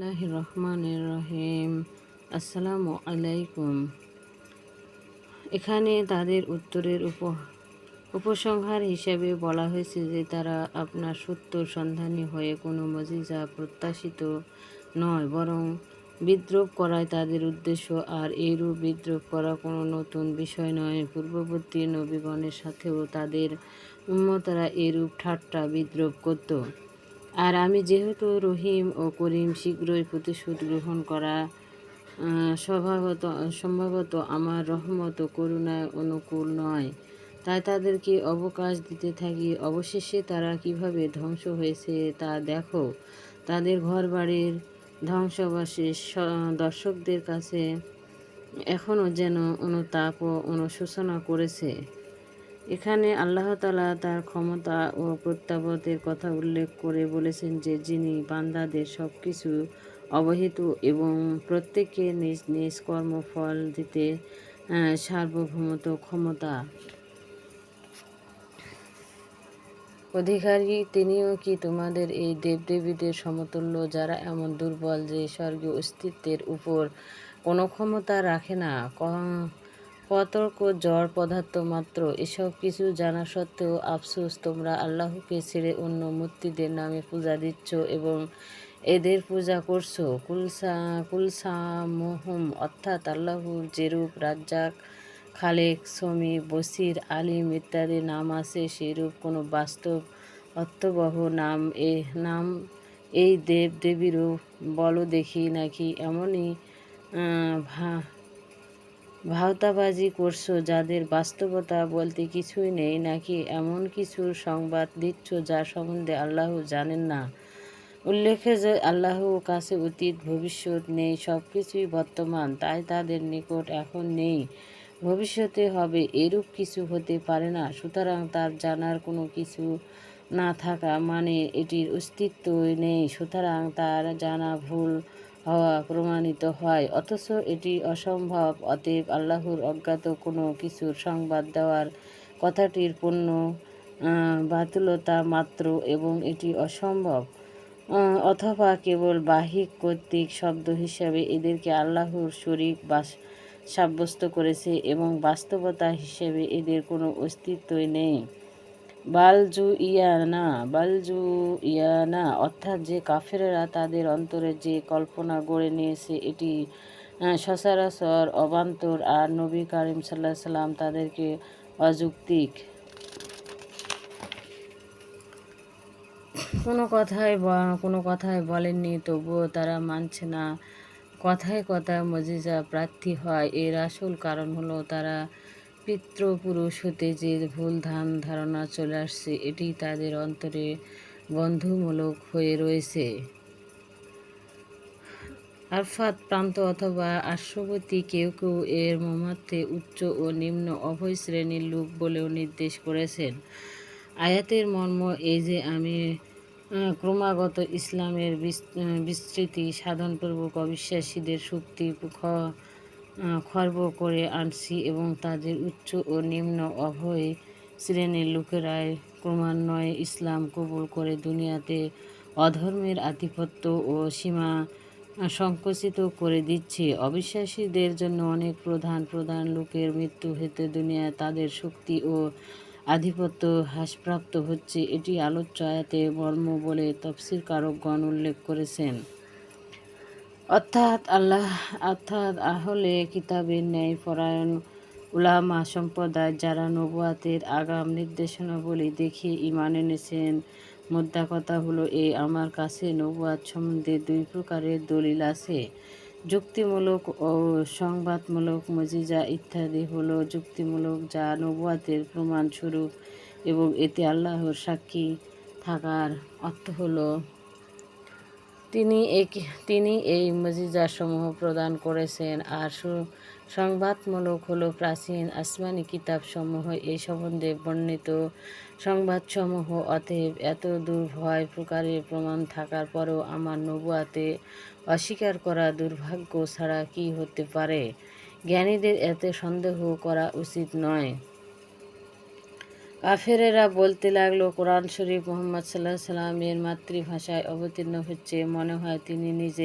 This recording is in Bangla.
আল্লাহ রহমান রহিম। আসসালামু আলাইকুম এখানে তাদের উত্তরের উপ, উপসংহার হিসেবে বলা হয়েছে যে তারা আপনার সত্য সন্ধানী হয়ে কোনো মজিজা প্রত্যাশিত নয়, বরং বিদ্রোপ করাই তাদের উদ্দেশ্য, আর এইরূপ বিদ্রোপ করা কোনো নতুন বিষয় নয়। পূর্ববর্তী নবীগণের সাথেও তাদের উম্মতরা এরূপ ঠাট্টা বিদ্রোপ করত। আর আমি যেহেতু রহিম ও করিম শীঘ্রই প্রতিশোধ গ্রহণ করা স্বভাবত, সম্ভবত আমার রহমত ও করুণায় অনুকূল নয়। তাই তাদেরকে অবকাশ দিতে থাকি। অবশেষে তারা কীভাবে ধ্বংস হয়েছে তা দেখো। তাদের ঘর বাড়ির ধ্বংসবাসী দর্শকদের কাছে এখনও যেন অনুতাপ ও অনুশোচনা করেছে। এখানে আল্লাহ তালা তার ক্ষমতা ও প্রত্যাবতের কথা উল্লেখ করে বলেছেন যে, যিনি বান্দাদের সব কিছু অবহিত এবং প্রত্যেককে নিজ নিজ কর্মফল দিতে সার্বভৌমত ক্ষমতা অধিকারী, তিনিও কি তোমাদের এই দেবদেবীদের সমতুল্য যারা এমন দুর্বল যে স্বর্গীয় অস্তিত্বের উপর কোনো ক্ষমতা রাখে না? কতর্ক জড় পদার্থ মাত্র। এসব কিছু জানা সত্ত্বেও, আফসোস, তোমরা আল্লাহকে ছেড়ে অন্য মূর্তিদের নামে পূজা দিচ্ছ এবং এদের পূজা করছ। কুলসা, কুলসামহম, অর্থাৎ আল্লাহর যেরূপ রাজ্জাক, খালেক, সমী, বসির, আলিম ইত্যাদি নাম আছে সেরূপ কোনো বাস্তব অর্থবহ নাম এ, নাম এই দেব দেবীরও বলো দেখি নাকি এমনই ভা ভাওতাবাজি করছ, যাদের বাস্তবতা বলতে কিছুই নেই, নাকি এমন কিছু সংবাদ দিচ্ছ যা সম্বন্ধে আল্লাহ জানেন না? উল্লেখে যে আল্লাহ কাছে অতীত, ভবিষ্যৎ নেই সব কিছুই বর্তমান, তাই তাদের নিকট এখন নেই। ভবিষ্যতে হবে এরূপ কিছু হতে পারে না, সুতরাং তার জানার কোনো কিছু না থাকা মানে এটির অস্তিত্বই নেই, সুতরাং তার জানা ভুল হওয়া প্রমাণিত হয়। অথচ এটি অসম্ভব। অতএব আল্লাহর অজ্ঞাত কোনো কিছুর সংবাদ দেওয়ার কথাটির পূর্ণ বাতুলতা মাত্র এবং এটি অসম্ভব। অথবা কেবল বাহিক কর্তৃক শব্দ হিসাবে এদেরকে আল্লাহর শরিক বাস সাব্যস্ত করেছে এবং বাস্তবতা হিসেবে এদের কোনো অস্তিত্বই নেই। বালজু ইয়ানা বালজু ইয়ানা, অর্থাৎ যে কাফেরেরা তাদের অন্তরে যে কল্পনা গড়ে নিয়েছে, এটি সচরাচর অবান্তর আর নবী কারিম সাল্লাহ সাল্লাম তাদেরকে অযৌক্তিক। কোনো কথায় কোনো কথায় বলেননি, তবুও তারা মানছে না। কথায় কথায় মজিজা প্রার্থী হয়। এর আসল কারণ হলো তারা পিতৃপুরুষ হতে যে ভুল ধান ধারণা চলে আসছে, এটি তাদের অন্তরে বন্ধুমূলক হয়ে রয়েছে। আরফাত প্রান্ত অথবা আশ্ববতী কেউ কেউ এর মমার্থে উচ্চ ও নিম্ন অভয় শ্রেণির লোক বলেও নির্দেশ করেছেন। আয়াতের মর্ম এই যে আমি ক্রমাগত ইসলামের বিস্তৃতি সাধনপূর্বক অবিশ্বাসীদের শক্তি খর্ব করে আনছি এবং তাদের উচ্চ ও নিম্ন অভয় শ্রেণির লোকেরাই ক্রমান্বয়ে ইসলাম কবুল করে দুনিয়াতে অধর্মের আধিপত্য ও সীমা সংকুচিত করে দিচ্ছে। অবিশ্বাসীদের জন্য অনেক প্রধান প্রধান লোকের মৃত্যু হেতু দুনিয়ায় তাদের শক্তি ও আধিপত্য হ্রাসপ্রাপ্ত হচ্ছে। এটি আলোচ্য আয়াতে মর্ম বলে তফসির কারকগণ উল্লেখ করেছেন। অর্থাৎ আল্লাহ, অর্থাৎ আহলে কিতাবের ন্যায় পরায়ণ উলামা সম্প্রদায় যারা নবুয়াতের আগাম নির্দেশনাবলী দেখে ইমান এনেছেন। মোদ্দা কথা হলো এই আমার কাছে নবুয়াত সম্বন্ধে দুই প্রকারের দলিল আছে। যুক্তিমূলক ও সংবাদমূলক মজিজা ইত্যাদি হলো যুক্তিমূলক যা নবুয়াতের প্রমাণস্বরূপ এবং এতে আল্লাহর সাক্ষী থাকার অর্থ হলো তিনি এক, তিনি এই মজিজাসমূহ প্রদান করেছেন। আর সংবাদমূলক হলো প্রাচীন আসমানি কিতাবসমূহ। এই সম্বন্ধে বর্ণিত সংবাদসমূহ অতএব এত দুর্ভয় প্রকারের প্রমাণ থাকার পরেও আমার নবুয়াতে অস্বীকার করা দুর্ভাগ্য ছাড়া কি হতে পারে? জ্ঞানীদের এতে সন্দেহ করা উচিত নয়। কাফেরেরা বলতে লাগল, কোরআন শরীফ মোহাম্মদ সাল্লাহ সাল্লামের মাতৃভাষায় অবতীর্ণ হচ্ছে। মনে হয় তিনি নিজে